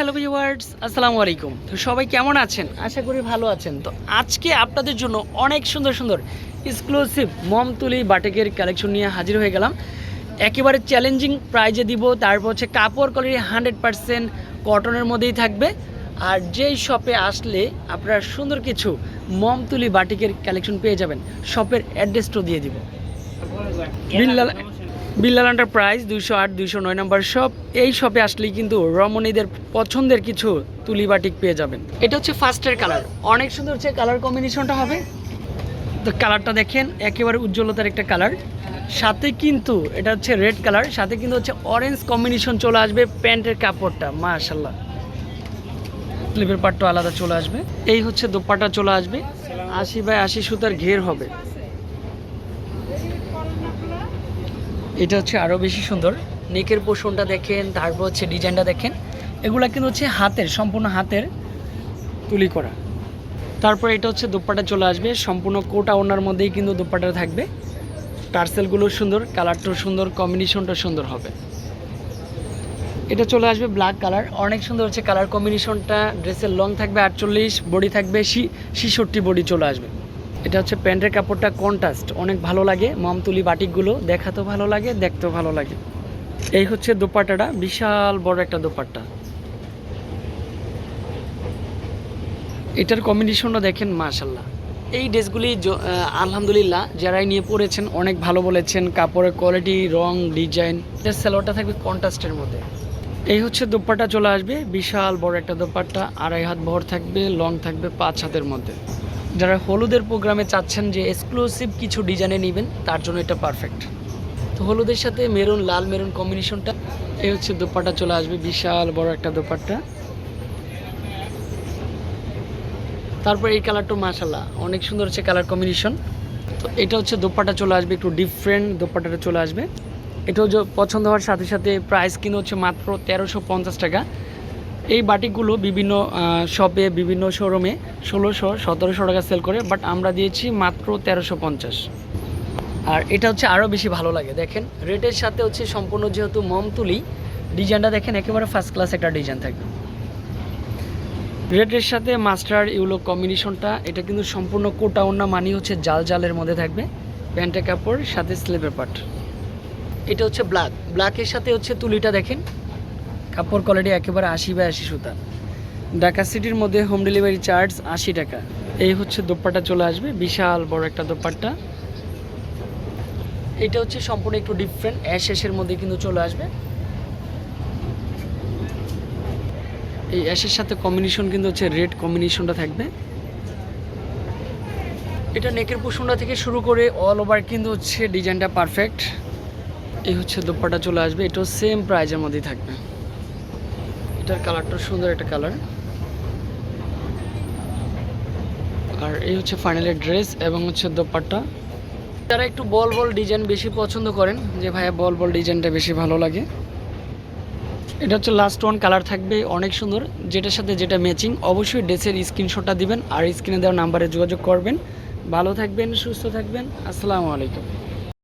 Hello viewers আসসালামু আলাইকুম তো সবাই কেমন আছেন? আশা করি ভালো আছেন। তো আজকে আপনাদের জন্য অনেক সুন্দর সুন্দর এক্সক্লুসিভ মমতুলি বাটিকের কালেকশন নিয়ে হাজির হয়ে গেলাম। একেবারে চ্যালেঞ্জিং প্রাইজে দিব তারপর হচ্ছে কাপড় কোয়ালিটি হান্ড্রেড পারসেন্ট কটনের মধ্যেই থাকবে। আর যেই শপে আসলে আপনারা সুন্দর কিছু মমতুলি বাটিকের কালেকশন পেয়ে যাবেন। শপের অ্যাড্রেসটাও দিয়ে দিব। বিল্লাল বিল্লাল এন্টারপ্রাইজ দুইশো আট দুইশো নয় নম্বর শপ এই শপে আসলেই কিন্তু রমণীদের পছন্দের কিছু তুলি বাটিক পেয়ে যাবেন। এটা হচ্ছে ফার্স্টের কালার অনেক সুন্দর হচ্ছে কালার কম্বিনেশনটা হবে। তো কালারটা দেখেন একেবারে উজ্জ্বলতার একটা কালার সাথে কিন্তু এটা হচ্ছে রেড কালার সাথে কিন্তু হচ্ছে অরেঞ্জ কম্বিনেশন চলে আসবে প্যান্টের কাপড়টা মাশাল্লাহ স্লিপের পাটটা আলাদা চলে আসবে। এই হচ্ছে দোপাটা চলে আসবে। আশি বাই আশি সুতার ঘের হবে। এটা হচ্ছে আরও বেশি সুন্দর। নেকের পোষণটা দেখেন, তারপর হচ্ছে ডিজাইনটা দেখেন। এগুলা কিন্তু হচ্ছে হাতের, সম্পূর্ণ হাতের তুলি করা। তারপর এটা হচ্ছে দোপাটা চলে আসবে, সম্পূর্ণ কোটা ওনার মধ্যেই কিন্তু দোপাটা থাকবে। টার্সেলগুলো সুন্দর, কালারটাও সুন্দর কম্বিনেশনটা সুন্দর হবে। এটা চলে আসবে ব্ল্যাক কালার অনেক সুন্দর হচ্ছে কালার কম্বিনেশনটা ড্রেসের লং থাকবে আটচল্লিশ বডি থাকবে ছিষট্টি বডি চলে আসবে। এটা হচ্ছে প্যান্টের কাপড়টা কন্ট্রাস্ট অনেক ভালো লাগে। মমতুলি বাটিকগুলো দেখাতেও ভালো লাগে, দেখতেও ভালো লাগে। এই হচ্ছে দোপাট্টাটা, বিশাল বড় একটা দোপাট্টা। এটার কম্বিনেশনটা দেখেন মাশাল্লাহ এই ড্রেসগুলি আলহামদুলিল্লাহ, যারাই নিয়ে পড়েছেন অনেক ভালো বলেছেন। কাপড়ের কোয়ালিটি রং ডিজাইন এটার সালোয়ারটা থাকবে কন্ট্রাস্টের মধ্যে। এই হচ্ছে দোপাট্টা চলে আসবে, বিশাল বড় একটা দোপাট্টা। আড়াই হাত ভর থাকবে লং থাকবে, পাঁচ হাতের মধ্যে। যারা হলুদের প্রোগ্রামে চাচ্ছেন যে এক্সক্লুসিভ কিছু ডিজাইনে নেবেন, তার জন্য এটা পারফেক্ট তো হলুদের সাথে মেরুন, লাল মেরুন কম্বিনেশনটা এই হচ্ছে দোপাট্টা চলে আসবে, বিশাল বড় একটা দোপাট্টা। তারপর এই কালারটা মাশাল্লাহ অনেক সুন্দর হচ্ছে কালার কম্বিনেশন তো এটা হচ্ছে দোপাট্টা চলে আসবে, একটু ডিফারেন্ট দোপাট্টাটা চলে আসবে। এটাও পছন্দ হওয়ার সাথে সাথে প্রাইস কিন্তু হচ্ছে মাত্র তেরোশো টাকা। এই বাটিকগুলো বিভিন্ন শপে বিভিন্ন শোরুমে ষোলোশো, সতেরোশো টাকা সেল করে বাট আমরা দিয়েছি মাত্র তেরোশো পঞ্চাশ। আর এটা হচ্ছে আরও বেশি ভালো লাগে, দেখেন। রেটের সাথে হচ্ছে সম্পূর্ণ যেহেতু মম তুলি, ডিজাইনটা দেখেন একেবারে ফার্স্ট ক্লাস একটা ডিজাইন থাকবে। রেডের সাথে মাস্টার ইউলো কম্বিনেশনটা এটা কিন্তু সম্পূর্ণ কোটা ওন্না মানি হচ্ছে জাল জালের মধ্যে থাকবে, প্যান্টের কাপড়, সাথে স্লিপের পাট এটা হচ্ছে ব্ল্যাক ব্ল্যাকের সাথে হচ্ছে তুলিটা দেখেন। কাপড় কোয়ালিটি একেবারে আশি বাই আশি সুতা। ঢাকা সিটির মধ্যে হোম ডেলিভারি চার্জ আশি টাকা। এই হচ্ছে দোপাট্টা চলে আসবে, বিশাল বড় একটা দোপাট্টা। এটা হচ্ছে সম্পূর্ণ একটু ডিফারেন্ট অ্যাশ অ্যাশের মধ্যে কিন্তু চলে আসবে। এই অ্যাশের সাথে কম্বিনেশন কিন্তু হচ্ছে রেড কম্বিনেশনটা থাকবে। এটা নেকের পোষণটা থেকে শুরু করে অল ওভার কিন্তু হচ্ছে ডিজাইনটা পারফেক্ট এই হচ্ছে দোপাটা চলে আসবে, এটাও সেম প্রাইজের মধ্যেই থাকবে। এটার কালারটা সুন্দর একটা কালার। আর এই হচ্ছে ফাইনালের ড্রেস এবং হচ্ছে দোপাট্টা। যারা একটু বল বল ডিজাইন বেশি পছন্দ করেন, যে ভাইয়া বল বল ডিজাইনটা বেশি ভালো লাগে। এটা হচ্ছে লাস্ট ওয়ান কালার থাকবে অনেক সুন্দর। যেটার সাথে যেটা ম্যাচিং অবশ্যই ড্রেসের স্ক্রিনশটটা দিবেন। আর স্ক্রিনে দেওয়া নাম্বারে যোগাযোগ করবেন। ভালো থাকবেন, সুস্থ থাকবেন। আসসালামু আলাইকুম।